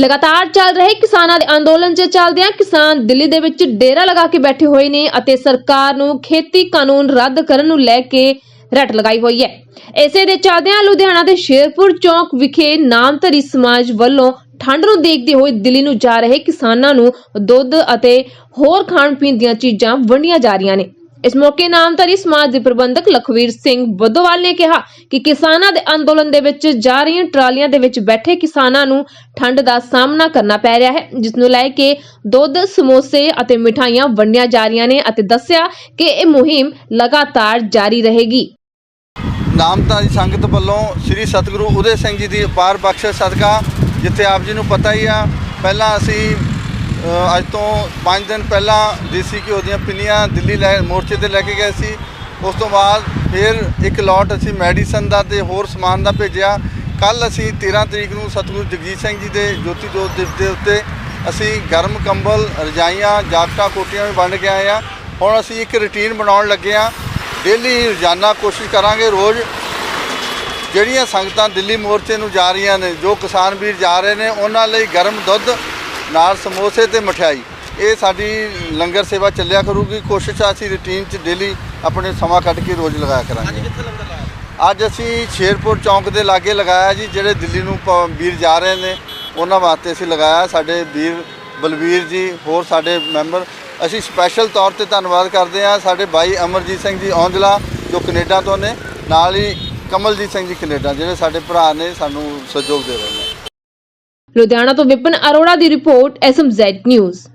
ਲਗਾਤਾਰ ਚੱਲ ਰਹੇ ਕਿਸਾਨਾਂ ਦੇ ਅੰਦੋਲਨ 'ਚ ਚੱਲਦਿਆਂ ਕਿਸਾਨ ਦਿੱਲੀ ਦੇ ਵਿੱਚ ਡੇਰਾ ਲਗਾ ਕੇ ਬੈਠੇ ਹੋਏ ਨੇ ਅਤੇ ਸਰਕਾਰ ਨੂੰ ਖੇਤੀ ਕਾਨੂੰਨ ਰੱਦ ਕਰਨ ਨੂੰ ਲੈ ਕੇ ਰੱਟ ਲਗਾਈ ਹੋਈ ਹੈ। ਇਸੇ ਦੇ ਚੱਲਦਿਆਂ ਲੁਧਿਆਣਾ ਦੇ ਸ਼ੇਰਪੁਰ ਚੌਕ ਵਿਖੇ ਨਾਮਧਰੀ ਸਮਾਜ ਵੱਲੋਂ ਠੰਡ ਨੂੰ ਦੇਖਦੇ ਹੋਏ ਦਿੱਲੀ ਨੂੰ ਜਾ ਰਹੇ ਕਿਸਾਨਾਂ ਨੂੰ ਦੁੱਧ ਅਤੇ ਹੋਰ ਖਾਣ ਪੀਣ ਦੀਆਂ ਚੀਜ਼ਾਂ ਵੰਡੀਆਂ ਜਾ ਰਹੀਆਂ ਨੇ। ਇਸ ਮੌਕੇ ਨਾਮਧਰੀ ਸਮਾਜ ਦੇ ਪ੍ਰਬੰਧਕ ਲਖਵੀਰ ਸਿੰਘ ਬੱਦੋਵਾਲ ਨੇ ਕਿਹਾ ਕਿ ਕਿਸਾਨਾਂ ਦੇ ਅੰਦੋਲਨ ਦੇ ਵਿੱਚ ਜਾ ਰਹੀਆਂ ਟਰਾਲੀਆਂ ਦੇ ਵਿੱਚ ਬੈਠੇ ਕਿਸਾਨਾਂ ਨੂੰ ਠੰਡ ਦਾ ਸਾਹਮਣਾ ਕਰਨਾ ਪੈ ਰਿਹਾ ਹੈ, ਜਿਸ ਨੂੰ ਲੈ ਕੇ ਦੁੱਧ, ਸਮੋਸੇ ਅਤੇ ਮਿਠਾਈਆਂ ਵੰਡੀਆਂ ਜਾ ਰਹੀਆਂ ਨੇ ਅਤੇ ਦੱਸਿਆ ਕਿ ਇਹ ਮੁਹਿੰਮ ਲਗਾਤਾਰ ਜਾਰੀ ਰਹੇਗੀ। ਨਾਮਧਾਰੀ ਸੰਗਤ ਵੱਲੋਂ ਸ੍ਰੀ ਸਤਿਗੁਰੂ ਉਦੇ ਸਿੰਘ ਜੀ ਦੀ ਅਪਾਰ ਬਖਸ਼ਿਸ਼ ਸਦਕਾ, ਜਿੱਥੇ ਆਪ ਜੀ ਨੂੰ ਪਤਾ ਹੀ ਆ, ਪਹਿਲਾਂ ਅਸੀਂ ਅੱਜ ਤੋਂ 5 ਦਿਨ ਪਹਿਲਾਂ ਦੇਸੀ ਘਿਓ ਦੀਆਂ ਪਿੰਨੀਆਂ ਦਿੱਲੀ ਲੈ ਮੋਰਚੇ ਤੇ ਲੈ ਕੇ ਗਏ ਸੀ। ਉਸ ਤੋਂ ਬਾਅਦ ਫਿਰ ਇੱਕ ਲੋਟ ਅਸੀਂ ਮੈਡੀਸਨ ਦਾ ਤੇ ਹੋਰ ਸਮਾਨ ਦਾ ਭੇਜਿਆ। ਕੱਲ ਅਸੀਂ 13 ਤਰੀਕ ਨੂੰ ਸਤਿਗੁਰੂ ਜਗਜੀਤ ਸਿੰਘ ਜੀ ਦੇ ਜੋਤੀ ਜੋਤ ਦਿਵਸ ਦੇ ਉੱਤੇ ਅਸੀਂ ਗਰਮ ਕੰਬਲ, ਰਜਾਈਆਂ ਜਾਕਟਾਂ ਕੋਟੀਆਂ ਵੀ ਵੰਡ ਕੇ ਆਏ ਆ ਹੁਣ ਅਸੀਂ ਇੱਕ ਰੁਟੀਨ ਬਣਾਉਣ ਲੱਗੇ ਆ ਡੇਲੀ ਰੋਜ਼ਾਨਾ ਕੋਸ਼ਿਸ਼ ਕਰਾਂਗੇ ਰੋਜ਼ ਜਿਹੜੀਆਂ ਸੰਗਤਾਂ ਦਿੱਲੀ ਮੋਰਚੇ ਨੂੰ ਜਾ ਰਹੀਆਂ ਨੇ, ਜੋ ਕਿਸਾਨ ਵੀਰ ਜਾ ਰਹੇ ਨੇ, ਉਹਨਾਂ ਲਈ ਗਰਮ ਦੁੱਧ ਨਾਲ ਸਮੋਸੇ ਤੇ ਮਠਿਆਈ। ਇਹ ਸਾਡੀ ਲੰਗਰ ਸੇਵਾ ਚੱਲਿਆ ਕਰੂਗੀ। ਕੋਸ਼ਿਸ਼ ਆ ਅਸੀਂ ਰੁਟੀਨ 'ਚ ਡੇਲੀ ਆਪਣੇ ਸਮਾਂ ਕੱਢ ਕੇ ਰੋਜ਼ ਲਗਾਇਆ ਕਰਾਂਗੇ। ਅੱਜ ਅਸੀਂ ਸ਼ੇਰਪੁਰ ਚੌਂਕ ਦੇ ਲਾਗੇ ਲਗਾਇਆ ਜੀ ਜਿਹੜੇ ਦਿੱਲੀ ਨੂੰ ਵੀਰ ਜਾ ਰਹੇ ਨੇ ਉਹਨਾਂ ਵਾਸਤੇ ਅਸੀਂ ਲਗਾਇਆ। ਸਾਡੇ ਵੀਰ ਬਲਵੀਰ ਜੀ ਹੋਰ ਸਾਡੇ ਮੈਂਬਰ। ਅਸੀਂ ਸਪੈਸ਼ਲ ਤੌਰ ਤੇ ਧੰਨਵਾਦ ਕਰਦੇ ਹਾਂ ਸਾਡੇ ਭਾਈ ਅਮਰਜੀਤ ਸਿੰਘ ਜੀ ਔਂਜਲਾ ਜੋ ਕੈਨੇਡਾ ਤੋਂ ਨੇ। ਨਾਲ ਹੀ ਕਮਲਜੀਤ ਸਿੰਘ ਜੀ ਕੈਨੇਡਾ ਜਿਹੜੇ ਸਾਡੇ ਭਰਾ ਨੇ ਸਾਨੂੰ ਸਹਿਯੋਗ ਦੇ ਰਹੇ ਨੇ। ਲੁਧਿਆਣਾ ਤੋਂ ਵਿਪਨ ਅਰੋੜਾ ਦੀ ਰਿਪੋਰਟ ਐਸਐਮਜ਼ੈਡ ਨਿਊਜ਼।